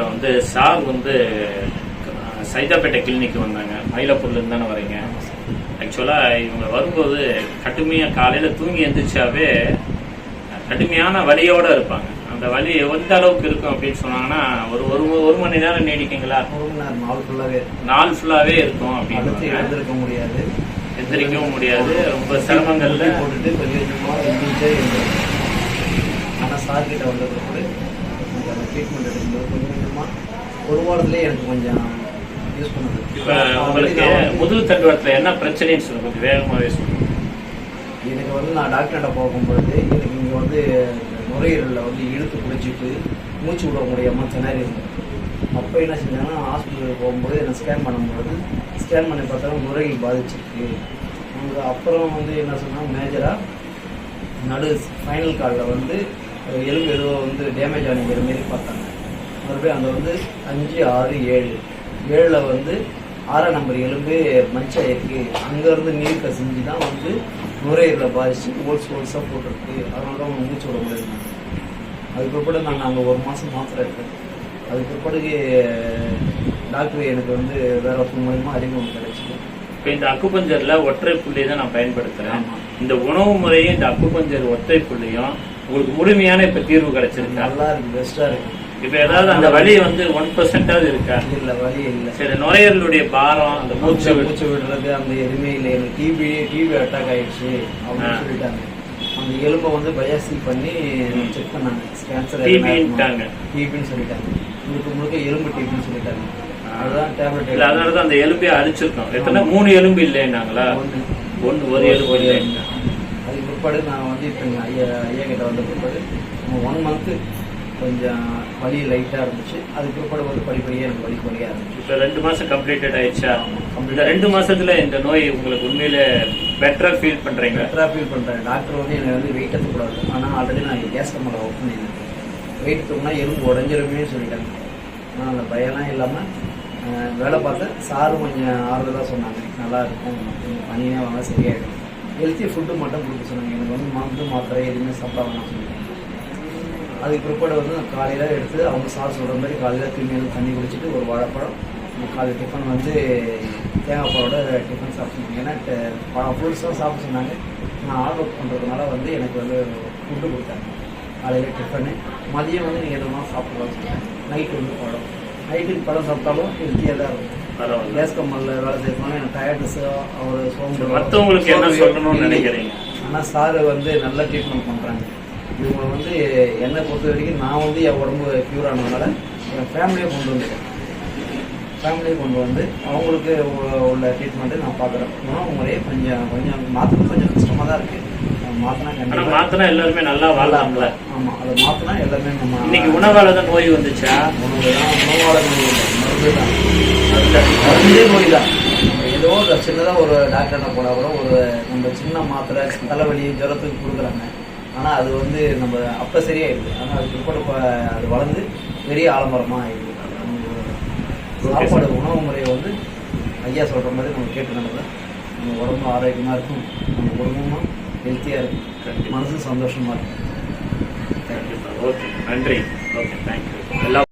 இப்போ வந்து சார் வந்து சைதாப்பேட்டை கிளினிக் வந்தாங்க. மயிலாப்பூர்லேருந்து தானே வரீங்க ஆக்சுவலாக இவங்க வரும்போது கடுமையாக காலையில் தூங்கி எந்திரிச்சாவே கடுமையான வலியோட இருப்பாங்க. அந்த வலி எந்த அளவுக்கு இருக்கும் அப்படின்னு சொன்னாங்கன்னா ஒரு ஒரு ஒரு மணி நேரம் நீடிக்குங்களா? நாள் ஃபுல்லாகவே நாள் ஃபுல்லாகவே இருக்கும் அப்படின்னு எழுந்திருக்க முடியாது. எந்திரிக்கவும் முடியாது. ரொம்ப சிரமங்கள்ல. போட்டுட்டு கொஞ்சம் கொஞ்சமாக ஆனால் சார் கிட்ட வந்தது கூட அந்த ட்ரீட்மெண்ட் எடுக்கும்போது கொஞ்சம் கொஞ்சமாக ஒரு வாரத்துலேயே எனக்கு கொஞ்சம் யூஸ் பண்ணுது இப்போ உங்களுக்கு முதுகு தண்டுவடத்தில் என்ன பிரச்சனைன்னு சொல்லுங்க கொஞ்சம் வேகமாகவே சொல்லுங்க. எனக்கு வந்து நான் டாக்டர்கிட்ட போகும்பொழுது எனக்கு இங்கே வந்து நுரையீரலில் வந்து இழுத்து பிடிச்சிட்டு மூச்சு விட முடியாமல் திணறி இருந்தேன். அப்போ என்ன செஞ்சாங்கன்னா ஹாஸ்பிட்டலுக்கு போகும்போது என்ன ஸ்கேன் பண்ணும்பொழுது ஸ்கேன் பண்ணி பார்த்தா நுரையீரல் பாதிச்சிருக்கு. அப்புறம் வந்து என்ன சொன்னால் மேஜராக நடு ஃபைனல் காலில் வந்து எலும்பு ஏதோ வந்து டேமேஜ் ஆனிக்கிற மாரி பார்த்தாங்க. மறுபடியும் அந்த வந்து அஞ்சு ஆறு ஏழு. ஏழில் வந்து ஆறாம் நம்பர் எலும்பு மச்சாயிருக்கு அங்கேருந்து நீர் கசிஞ்சு தான் வந்து நுரையீரலில் பாதிச்சு ஹோல்ஸ் ஹோல்ஸாக போட்டிருக்கு. அதனால தான் அவங்க மூச்சு விட முடியாது அதுக்கு பிற்பாடு நான் அங்கே ஒரு மாதம் மாத்திரை இருக்கேன் அதுக்கு பிற்பாடுக்கு டாக்டர் எனக்கு வந்து வேற ஒருத்தர் மூலியமாக அறிமுகம் கிடைச்சிது. இப்போ இந்த அக்குபஞ்சர்ல ஒற்றை புள்ளி தான் நான் பயன்படுத்துறேன். ஆமா. இந்த உணவு முறையும் இந்த அக்குபஞ்சர் ஒற்றை புள்ளியும் உங்களுக்கு முழுமையான இப்ப தீர்வு கிடைச்சிருக்கா? நல்லா இருக்கு பெஸ்ட்டாக இருக்கு. இப்ப ஏதாவது அந்த வலி வந்து ஒன் பர்சன்டாவது இருக்கா? இல்லை வழி இல்லை. சரி நுரையீரலுடைய பாரம் அந்த மூச்சு மூச்சு விடு- மூச்சு விடுறது அந்த எதுவுமே இல்லை எனக்கு டிபி டிபி அட்டாக் ஆயிடுச்சு அப்படின்னு. சொல்லிட்டாங்க. அந்த எலும்பை வந்து பயாசி பண்ணி செக் பண்ணாங்க. Cancer TB ன்ட்டாங்க. டிபின்னு சொல்லிட்டாங்க. முழுக்க முழுக்க எலும்பு டிபின்னு சொல்லிட்டாங்க. அதுதான் டேப்லெட் இல்ல அதனாலதான் அந்த எலும்பே அழிச்சிருக்கோம். எத்தனை? மூணு எலும்பு இல்லைன்னாங்களா? ஒன்று ஒரு எலும்பு இல்லைன்னா. பிற்பாடு நான் வந்து இப்போ எங்கள் ஐயா ஐயா கிட்ட வந்த பிற்பாடு ஒன் மந்த்து கொஞ்சம் வலி லைட்டாக இருந்துச்சு. அதுக்கு பிற்பாடு வந்து படிப்படியாக எனக்கு வலி குறைய ஆரம்பிச்சு இப்ப ரெண்டு மாசம் கம்ப்ளீட்டட் ஆயிடுச்சா. இந்த ரெண்டு மாசத்துல இந்த நோய் உங்களுக்கு உண்மையில பெட்டரா ஃபீல் பண்றீங்க பெட்டராக ஃபீல் பண்ணுறேன் டாக்டர் வந்து என்னை வந்து வெயிட் எடுத்துக்கூடாது ஆனால் ஆல்ரெடி நான் கேஸ் கம்மலை ஒர்க் பண்ணியிருந்தேன் வெயிட் தூக்குனா எலும்பு உடஞ்சிருமே சொல்லிட்டாங்க. ஆனால் அந்த பயம்லாம் இல்லாமல் வேலை பார்த்தேன் சாரும் கொஞ்சம் ஆறுதலாக சொன்னாங்க. நல்லா இருக்கும். பனியாக வாங்க சரியாயிடும். ஹெல்த்தி ஃபுட்டு மட்டும் கொடுக்க சொன்னாங்க. எனக்கு வந்து மருந்து மாத்திரை எதுவுமே சாப்பிட வேணாம் அதுக்கு பிற்பாடு வந்து நான் காலையில் எடுத்து அவங்க சார் சொல்கிற மாதிரி காலையில் திரும்பி வந்து தண்ணி குடிச்சிட்டு ஒரு வாழைப்பழம் காலை டிஃபன் வந்து தேங்காய் பாலோட டிஃபன் சாப்பிட்டுருந்தேன் ஏன்னா ட- பழம் ஃப்ரூட்ஸ் சாப்பிட சொன்னாங்க. நான் ஆர்டர் ஒர்க் பண்ணுறதுனால வந்து எனக்கு வந்து ஃபுட்டு கொடுத்தாங்க. காலையில் டிஃபனு மதியம் வந்து நீங்கள் எதுவும் சாப்பிடலாம் சொன்னாங்க நைட்டு வந்து பழம். நைட்டுக்கு பழம் சாப்பிட்டாலும் ஹெல்த்தியாக தான் இருக்கும். கேஸ் கம்மலில் வேலை செய்யணும் எனக்கு டயர்ட்னஸ் அவர் சோம்பு மத்தவங்களுக்கு என்ன சொல்லணும்னு. நினைக்கிறீங்க? ஆனால் சார் வந்து நல்ல ட்ரீட்மெண்ட் பண்ணுறாங்க இவங்க வந்து என்னை பொறுத்த வரைக்கும் நான் வந்து என் உடம்பு க்யூர் ஆனதுனால என் ஃபேமிலியை கொண்டு வந்துட்டேன். ஃபேமிலியை கொண்டு வந்து அவங்களுக்கு உள்ள ட்ரீட்மெண்ட்டு நான் பார்க்குறேன். உணவு முறையே கொஞ்சம் கொஞ்சம் மாற்ற கொஞ்சம் கஷ்டமாக தான் இருக்குது மாத்தினா எல்லாருமே நல்லா வாழலாம்ல ஆமாம் அதை மாற்றினா எல்லாமே நம்ம இன்னைக்கு உணவால தான் நோய் வந்துச்சா? உணவு தான் உணவால நோய் மருந்து தான். மருந்தே நோய் தான் நம்ம ஏதோ ஒரு சின்னதாக ஒரு டாக்டர்கிட்ட போனால் கூட ஒரு நம்ம சின்ன மாத்திரை தலைவலி ஜுரத்துக்கு கொடுக்குறாங்க. ஆனால் அது வந்து நம்ம அப்போ சரியாயிடுது. ஆனால் அதுக்கு இப்போ அது வளர்ந்து பெரிய ஆலமரமாக ஆயிடுது. நம்ம சாப்பாடு உணவு முறையை வந்து ஐயா சொல்கிற மாதிரி நம்ம கேட்டு நடந்தா நம்ம உடம்பு ஆரோக்கியமாக இருக்கும். நம்ம குடும்பமும் ஹெல்த்தியாக இருக்கும். மனசும் சந்தோஷமாக இருக்கும். கண்டிப்பா. ஓகே நன்றி. ஓகே தேங்க்யூ எல்லா